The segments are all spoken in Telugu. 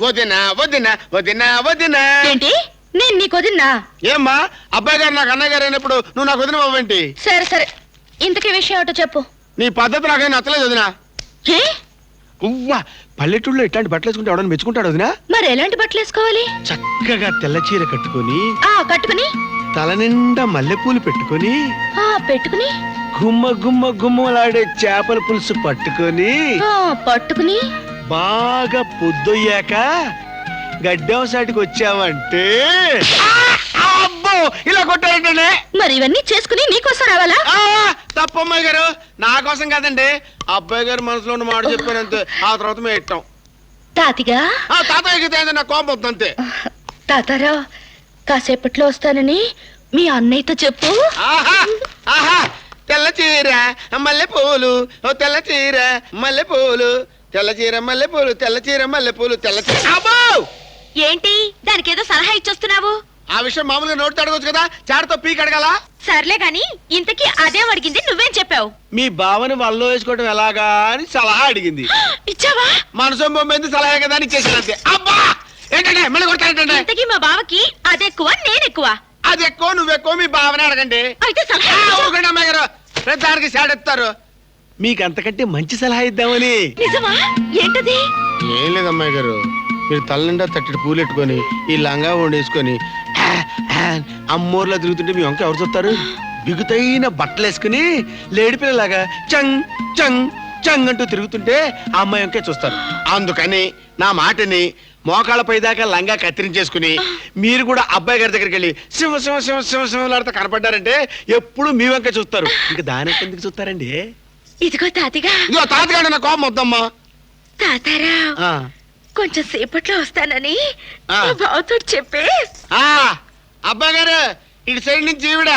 వదిన వదిన వదిన వదిన. ఏంటి? నేను నీకు వదిన్నా ఏమ్మా అబ్బాయి గారు నాకు అన్నయ్య గారు అయినప్పుడు నువ్వు నాకు వదిన అవ్వేంటి సరే సరే. ఇంతకీ విషయం ఏమిటో చెప్పు. నీ పద్ధతి నాకేం నచ్చలేదు వదిన. ఏ? ఉవ్వా పల్లెటూళ్ళలో ఇట్లాంటి బట్టలు వేసుకుంటే ఎవడని మెచ్చుకుంటాడు వదిన? మరి ఎలాంటి బట్టలు వేసుకోవాలి? చక్కగా తెల్ల చీర కట్టుకొని ఆ కట్టుకుని. తల నిండా మల్లెపూలు పెట్టుకొని ఆ పెట్టుకుని. గుమ్మ గుమ్మ గుమ్మలాడే చేపల పులుసు పట్టుకొని ఆ పట్టుకుని. బాగా పొద్దొయ్యాక గడ్డం సాటికి వచ్చావంటే! అబ్బో ఇలా కొట్టారంటే మరి ఇవన్నీ చేసుకుని నీకోసం రావాలా? తప్పు అమ్మాయి గారు నా కోసం కాదండి. అబ్బాయి గారు మనసులో ఉన్న మాట చెప్పానంతే ఆ తర్వాత మేము ఇట్టాం తాతిగా ఆ తాతయ్యకి నా కోపం వద్దు అంతే. తాతారా కాసేపట్లో వస్తానని మీ అన్నయ్యతో చెప్పు. ఆహా ఆహా తెల్ల చీర మల్లె పూలు ఓ తెల్ల చీర మల్లె పూలు. తెల్ల చీర మల్లె పూలు తెల్ల చీర మల్లె పూలు తెల్ల చీర. అబ్బో! ఏంటి? దానికి ఏదో సలహా ఇచ్చొస్తున్నావు? ఆ విషయం మామూలుగా నోటి అడగచ్చు కదా? చాడతో పీక్ అడగాల? సర్లే గాని ఇంతకీ అదేం అడిగింది నువ్వేం చెప్పావు? మీ బావని వల్లో వేసుకోవడం ఎలాగా అని సలహా అడిగింది. ఇచ్చావా? మనసు బొమ్మింది సలహా కదా అని ఇచ్చేసాను అంతే. అబ్బా! ఏంటంటే మళ్ళీ కొడతానంటే ఇంతకీ మా బావకి అదెక్కువ నేనెక్కువ? అది ఎక్కువ నువ్వు ఎక్కువ మీ బావని అడగండి. అయితే సలహా ఆ. ఊరుకోండి అమ్మాయి గారు. ప్రతిదానికి సాడెత్తారు మీకు అంతకంటే మంచి సలహా ఇద్దామని. నిజమా? ఏంటది? ఏం లేదు అమ్మాయి గారు. మీరు తల నిండా తట్టడి పూలు పెట్టుకొని ఈ లంగా వండేసుకొని అమ్మోర్లా తిరుగుతుంటే మీ వంక ఎవరు చూస్తారు? బిగుతైన బట్టలు వేసుకుని లేడిపిల్లలాగా చంగ్ చంగ్ చంగ్ అంటూ తిరుగుతుంటే ఆ అమ్మాయి వంకే చూస్తారు. అందుకని నా మాటని మోకాళ్ళపై దాకా లంగా కత్తిరించేసుకుని మీరు కూడా అబ్బాయి గారి దగ్గరికి వెళ్ళి సింహ సింహ సింహ సింహ సింహలాడితే కనపడ్డారంటే ఎప్పుడు మీ వంక చూస్తారు. ఇంకా దాని ఎందుకు చూస్తారండి? ఇదిగో తాతిగా ఇదిగో తాతగాడు నా కోపం వద్దమ్మా. తాతారా ఆ. కొంచెం సేపట్లో వస్తానని ఆ. మా బావతో చెప్పే. ఆ అబ్బాయి గారు ఇటు సైడ్ నుంచి ఈవిడ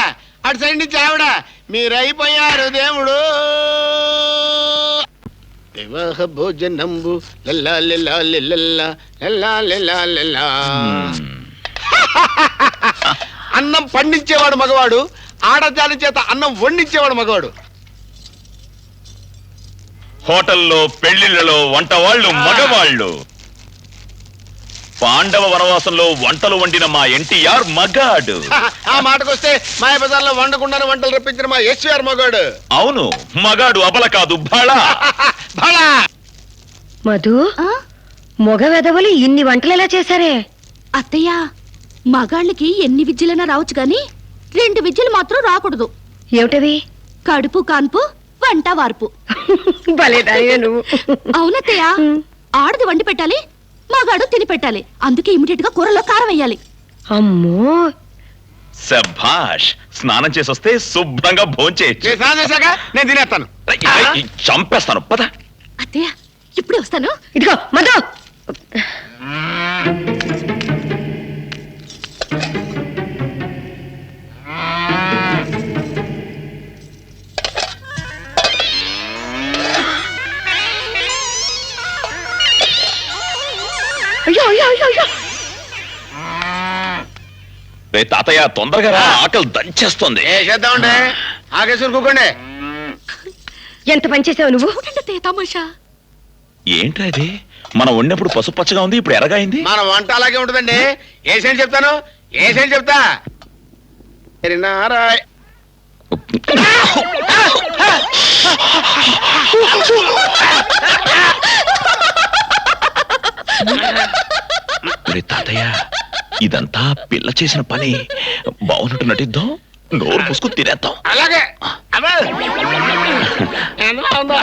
అటు సైడ్ నుంచి ఆవిడ మీరు అయిపోయారు దేవుడు. వివాహ భోజనంబు లల్లా లల్లా లల్లా లల్లా లల్లా. లల్లా అన్నం పండించేవాడు మగవాడు ఆడజాలి చేత అన్నం వండించేవాడు మగవాడు. హోటల్లో పెళ్ళిళ్ళలో వంట వాళ్ళు మగవాళ్ళు. పాండవ వనవాసంలో వంటలు వండిన మా ఎన్టీఆర్ మగాడు. ఆ మాటకొస్తే మాయ బజార్లో వండకుండానే వంటలు రప్పించిన మా ఎస్వీఆర్ మగవాడు అవును మగాడు అబల కాదు భళా. మధు మగ వెధవలు ఇన్ని వంటలు ఎలా చేశారే? అత్తయ్య మగాళ్ళకి ఎన్ని విద్యలైనా రావచ్చు గాని రెండు విద్యలు మాత్రం రాకూడదు. ఏమిటవి? కడుపు కాన్పు వంట వార్పు. అవునత్తయ్య ఆడది వండి పెట్టాలి మగాడు తిని పెట్టాలి. అందుకే ఇమిడియట్గా కూరలో కారం వేయాలి. అమ్మో! శభాష్ స్నానం శుభ్రంగా భోంచేయచ్చు. స్నానం చేశాక నేను తినేస్తాను. చంపేస్తాను. పద. అత్తయ్య ఇప్పుడే వస్తాను. ఇదిగో మధు రే తాతయ్య తొందరగా రా. ఆకలి దంచేస్తుంది. ఏ చేద్దామండి ఆగేసుకుని కూకోండి ఎంత పని చేసావు నువ్వు? చూడండి తమాషా. ఏంట్రా ఇది? మనం వండినప్పుడు పసుపచ్చగా ఉంది ఇప్పుడు ఎరగైంది మన వంట అలాగే ఉంటుందండి. ఏసేంటి చెప్తాను? ఏసేంటి చెప్తా? సరే, నారాయ్ పిల్ల చేసిన పని బాగున్నట్టు నటిద్దాం. నోరు పుసుకు తినేద్దాం. అలాగే. ఎలా ఉందో?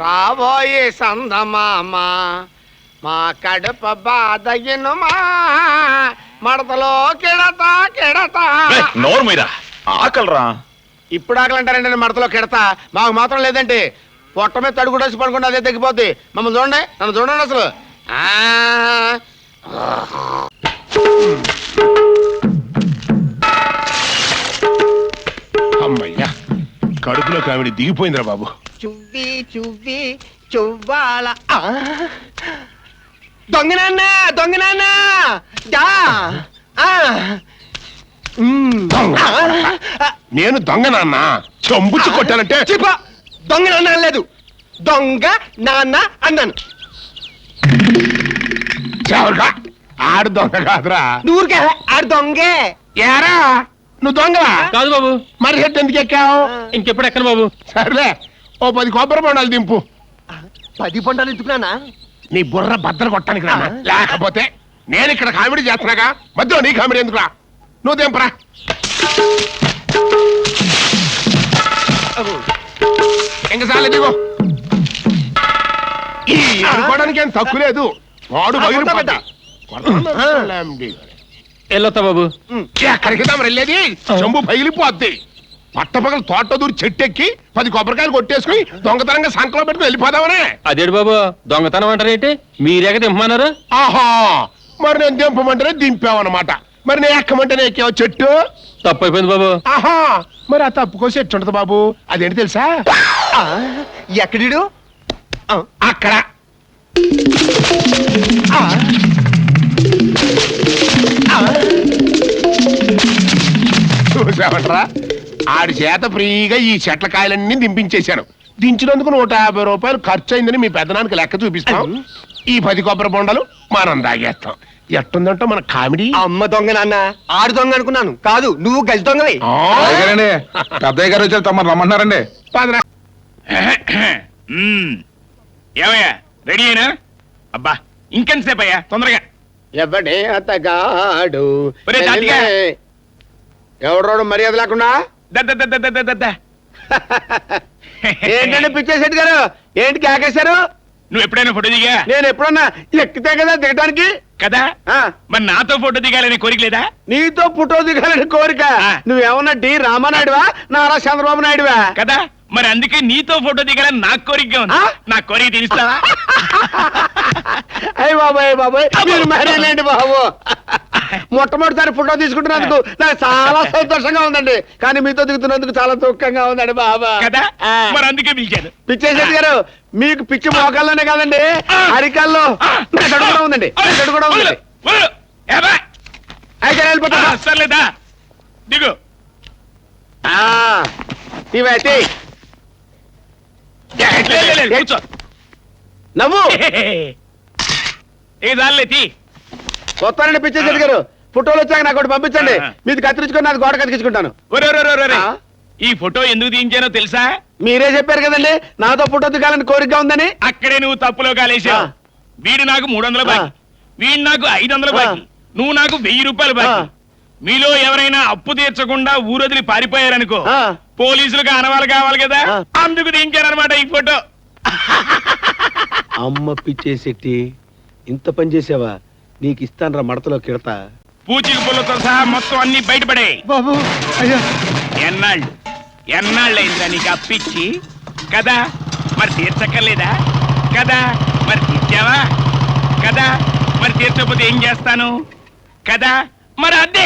రాబోయే సందమామ మా కడప బాధ ఇనుమా మడతలో కిడతా కిడతా. నోరు మీరా ఆకలిరా. ఇప్పుడు ఆకలంటారండి నేను మడతలో కిడతా. మాకు మాత్రం లేదంటే పొట్ట మీద తడుగు వచ్చి పడుకుంటే అదే తగ్గిపోద్ది. మమ్మల్ని చూడండి నన్ను చూడండి అసలు. ఆ. అమ్మయ్యా కడుపులో కావిడి దిగిపోయిందిరా బాబు. చువ్వి చువ్వి చువ్వాల. ఆ. దొంగనాన్న దొంగనాన్న దా. ఆ. నేను దొంగ నాన్న. చంబుచ్చి కొట్టానంటే చిప దొంగ నాన్న అనలేదు. దొంగ నాన్న అన్నాను. చావురుగా ఆడు దొంగ కాదురా. నువ్వురికే ఆడు దొంగే. ఏరా? నువ్వు దొంగలా కాదు బాబు. మరి హెడ్ ఎందుకు ఎక్కావు? ఇంకెప్పుడు ఎక్కను బాబు. సర్లే ఓ పది కొబ్బరి బొండాలు దింపు. పది పంటలు ఎందుకున్నానా నీ బుర్ర బద్దలు కొట్టడానికి రా లేకపోతే నేను ఇక్కడ కామెడీ చేస్తున్నాగా? మధ్యలో నీ కామెడీ ఎందుకురా నువ్వు దింపరా. ఇంకా చాలు దిగో. ఈ అనుకోవడానికి ఏం తక్కువ లేదు. వాడు. వెళ్ళొస్తా బాబు. ఎక్కడికి తమరు వెళ్ళేది. చెంబు పగిలిపోద్ది. పట్టపగల తోట దూరి చెట్టెక్కి పది కొబ్బరికాయలు కొట్టేసుకుని దొంగతనంగా సంకలో పెట్టుకుని వెళ్ళిపోదామనే. అదేడు బాబు దొంగతనం అంటారేంటి? మీరేక దింపమన్నారు? ఆహా మరి నేను దింపమంటేనే దింపావన్నమాట. మరి నేను ఎక్కమంటేనే ఎక్కావు? చెట్టు? తప్పు అయిపోయింది బాబు. ఆహా మరి ఆ తప్పుకో చెట్టు ఉంటది బాబు? అదేంటి తెలుసా? ఆ, ఎక్కడిడు ఆ, అక్కడ. ఆ. ఆడి చేత ఫ్రీగా ఈ చెట్ల కాయలన్నీ దింపించేశాను. దించినందుకు నూట యాభై రూపాయలు ఖర్చు అయిందని మీ పెద్దనానికి లెక్క చూపిస్తాం. ఈ పది కొబ్బరి బొండలు మనం దాగేస్తాం ఎట్టుందంటే మన కామెడీ? అమ్మ దొంగ నాన్న ఆడు దొంగ అనుకున్నాను. కాదు నువ్వు గజ దొంగవి. పెద్దయ్య గారు వచ్చారు తమరు రమ్మన్నారండి. పదరా. ఏమయ్యా రెడీ అయినా? అబ్బా ఇంకెంతసేపు అయ్యా తొందరగా. ఎవడే అతగాడు? ఒరే తాతిగా. ఎవడోడు మర్యాద లేకుండా? దద్ద దద్ద దద్ద దద్ద. ఏంటంటే పిచ్చేశెట్టి గారు? ఏంటి కేకేశారు? నువ్వు ఎప్పుడైనా ఫోటో దిగా? నేను ఎప్పుడన్నా ఎక్కితే కదా దిగడానికి కదా? మరి నాతో ఫోటో దిగాలని కోరిక లేదా? నీతో ఫోటో దిగాలని కోరిక. నువ్వేమన్నా డి రామానాయుడువా? నారా చంద్రబాబు నాయుడువా? కదా? మరి అందుకే నీతో ఫోటో దిగాలని నాకు కోరికగా ఉంది? నా కోరిక తీరుస్తావా? అయ్య బాబాయ్ బాబాయ్. మీరు బాబు. మొట్టమొదటిసారి ఫోటో తీసుకుంటున్నందుకు నాకు చాలా సంతోషంగా ఉందండి. కానీ మీతో దిగుతున్నందుకు చాలా దుఃఖంగా ఉందండి బాబా. కదా. మరి అందుకే పిలిచాను పిచ్చేశెట్టి గారు మీకు పిచ్చి మోకాల్లోనే కాదండి. అరికాల్లో కూడా ఉందండి. కూడా ఉందండి. వదలు. ఏబ్బా? అయితే నేను వెళ్ళిపోతా. ఆ, సర్లేదా? దిగు. ఆ, ఇవైతే లే, లే, లే, కూర్చో. నవ్వు. ఏ దానిలే తీ. వస్తానండి పిచ్చేశెట్టి గారు ఫోటోలు వచ్చాక నాకు ఒకటి పంపించండి. మీది కత్తిరించుకొని నాది గోడ కత్తిరించుకుంటాను? ఈ ఫోటో ఎందుకు తీయించానో తెలుసా మీరే చెప్పారు కదండి నాతో ఫోటో దిగాలని కోరిక ఉందని అక్కడే నువ్వు తప్పులో కాలేసావు ఆ. వీడు నాకు మూడు వందల. బాకీ వీడు నాకు ఐదు వందల. బాకీ నువ్వు నాకు వెయ్యి రూపాయలు బాకీ ఆ. మీలో ఎవరైనా అప్పు తీర్చకుండా ఊరొదిలి పారిపోయారనుకో. పోలీసులకు ఆనవాళ్ళు కావాలి కదా. అందుకు దించారనమాట ఈ ఫోటో అమ్మ పిచ్చేశెట్టి ఇంత పని చేసావా నీకు ఇస్తాను రా మడతలో కిడతా. పూచిక పుల్లతో సహా మొత్తం అన్ని బయటపడే. బాబు అయ్యా. ఎన్నాళ్ళు ఎన్నాళ్ళైందిరా నీకు అప్పిచ్చి కదా మరి తీర్చక్కర్లేదా? కదా మరి తీర్చావా? కదా మరి తీర్చకపోతే ఏం చేస్తాను? కదా మరి అదే.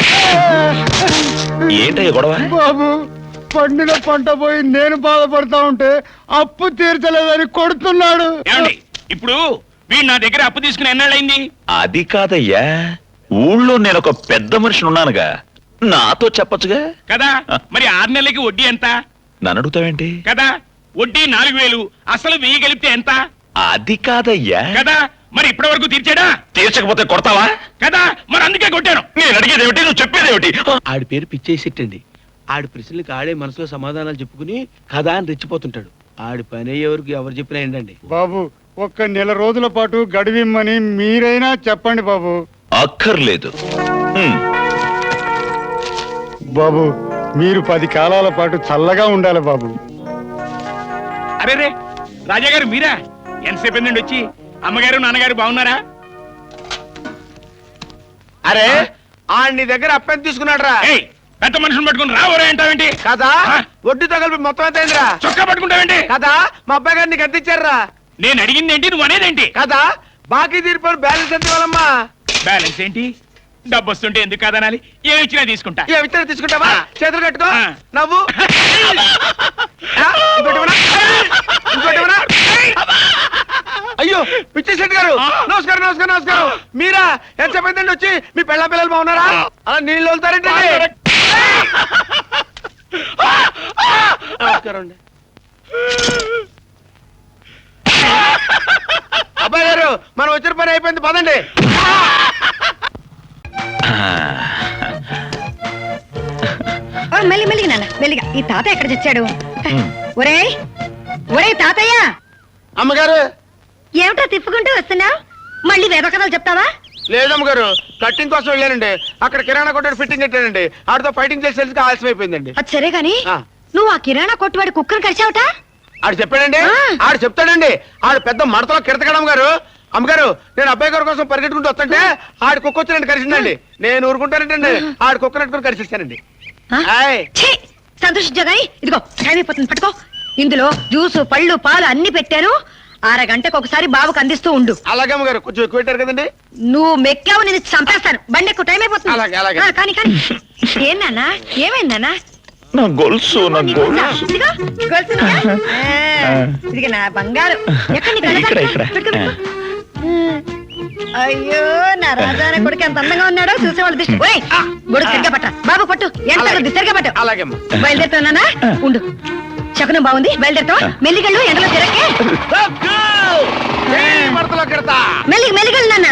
ఏంటయ్య గొడవ? బాబు పండిన పంట పోయి నేను బాధపడతా ఉంటే అప్పు తీర్చలేదని కొడుతున్నాడు. ఏమండి ఇప్పుడు వీడు నా దగ్గర అప్పు తీసుకుని ఎన్నాళ్ళైంది అది కాదయ్యా. ఊళ్ళో నేను ఒక పెద్ద మనిషిని ఉన్నానుగా నాతో చెప్పొచ్చుగా? కదా? మరి ఆరు నెలలకి వడ్డీ ఎంత? నన్ను అడుగుతావేంటి? కదా? వడ్డీ నాలుగు వేలు. అసలు వెయ్యి కలిపితే ఎంత? అది కాదయ్యా. కదా? మరి ఇప్పటి వరకు తీర్చాడా? తీర్చకపోతే కొడతావా? కదా? మరి అందుకే కొట్టాను. నేను అడిగేది ఏమిటి? నువ్వు చెప్పేది ఏమిటి? ఆడి పేరు పిచ్చేసెట్టండి. ఆడి ప్రశ్నలకు ఆడే మనసులో సమాధానాలు చెప్పుకుని కథ అని రెచ్చిపోతుంటాడు. ఆడి పని ఎవరికి ఎవరు చెప్పినా ఏంటండి? బాబు ఒక్క నెల రోజుల పాటు గడివిమ్మని మీరైనా చెప్పండి బాబు. అక్కర్లేదు. హ్మ్. బాబు మీరు పది కాలాల పాటు చల్లగా ఉండాలి బాబు. అరే రే రాజా గారు మీరా? ఎంతసేపు నుండి వచ్చి? అమ్మగారు నాన్నగారు బాగున్నారా? అరే ఆడి దగ్గర అప్పని తీసుకున్నాడు రా ఏయ్ పెద్ద మనుషులు పట్టుకుని రావరా అంటావేంటి? కదా? ఆ? వడ్డీతో కలిపి మొత్తం అయిందిరా? చొక్కా పట్టుకుంటావేంటి? కదా? మా అబ్బాయి గారిని నీకు నేను అడిగింది ఏంటి నువ్వు అనేదేంటి కదా? బాకీ తీరిపోయిన బ్యాలెన్స్ ఎంత ఇవ్వాలమ్మా? బ్యాలెన్స్ ఏంటి? డబ్బు వస్తుంటే ఎందుకు కాదనాలి? ఏమి ఇచ్చినా తీసుకుంటా. ఏ విత్తనం తీసుకుంటావా. చేతులు కట్టుకో. ఆ. నవ్వు. ఆ, ఇంకోటి ఇవ్వనా? ఇంకోటి ఇవ్వనా? అయ్యో పిచ్చేశెట్టి గారు. ఆ. నమస్కారం నమస్కారం నమస్కారం. మీరా? ఎంత చెప్పండి వచ్చి? మీ పెళ్ళ పిల్లలు బాగున్నారా? అలా నీళ్ళు వదులుతారేంటండి? అబ్బాయి గారు మనం వచ్చిన పని అయిపోయింది పదండి. ఓ, మెల్లి మెల్లిగా నాన్న మెల్లిగా. ఈ తాత ఎక్కడ చచ్చాడు? ఒరేయ్ ఒరేయ్ తాతయ్య! అమ్మగారు! ఏమిటో తిప్పుకుంటూ వస్తున్నావు? మళ్ళీ వేద కథలు చెప్తావా? లేదమ్మగారు కట్టింగ్ కోసం వెళ్ళానండి. అక్కడ కిరాణా కొట్టాడు ఫిట్టింగ్ పెట్టానండి ఆడితో ఫైటింగ్ చేసేసరికి ఆలస్యం అయిపోయిందండి అది సరే గాని ఆ. నువ్వు ఆ కిరాణా కొట్టువాడి కుక్కను కలిసావుట? ఆడు చెప్పాడండి. ఆడు చెప్తాడండి. ఆడు పెద్ద మడతలో కిరతకడం గారు. అమ్మగారు నేను అబ్బాయి గారి కోసం పరిగెట్టుకుంటూ వస్తుంటే ఆడు కుక్క వచ్చినట్టు కలిసిందండి నేను ఊరుకుంటానంటండి ఆడు కుక్క నెట్టుకుని కలిసిస్తానండి ఆ? ఆయ్. ఛీ! సంతోషించా గాని ఇదిగో టైం అయిపోతుంది పట్టుకో. ఇందులో జ్యూసు పళ్ళు పాలు అన్ని పెట్టాను. అరగంటకు ఒకసారి బాబుకు అందిస్తూ ఉండు. అలాగే అమ్మగారు కొంచెం ఎక్కువ పెట్టారు కదండి. నువ్వు మెక్కావు నేను చంపేస్తాను. బండి ఎక్కువ టైం అయిపోతుంది. అలాగే, అలాగే. ఆ, కానీ కానీ. ఏం నాన్న? ఏమైంది నాన్న? నా గొలుసు నా? గొలుసు. ఇదిగో, నా బంగారు. ఇక్కడ? ఇక్కడ. అయ్యో నా రాజాన కొడుకు ఎంత అందంగా ఉన్నాడో చూసేవాళ్ళు దిష్టి. ఓయ్, గొడుగు సరిగ్గా పట్ట బాబు పట్టు. ఎంత అలాగే. సరిగ్గా పట్టు. అలాగే అమ్మా బయలుదేరుతానా ఉండు. శకునం బాగుంది. బయలుదేరుతావా? మెల్లిగళ్ళు ఎండలో తిరక్కే. మెల్లిగళ్ళు నాన్న.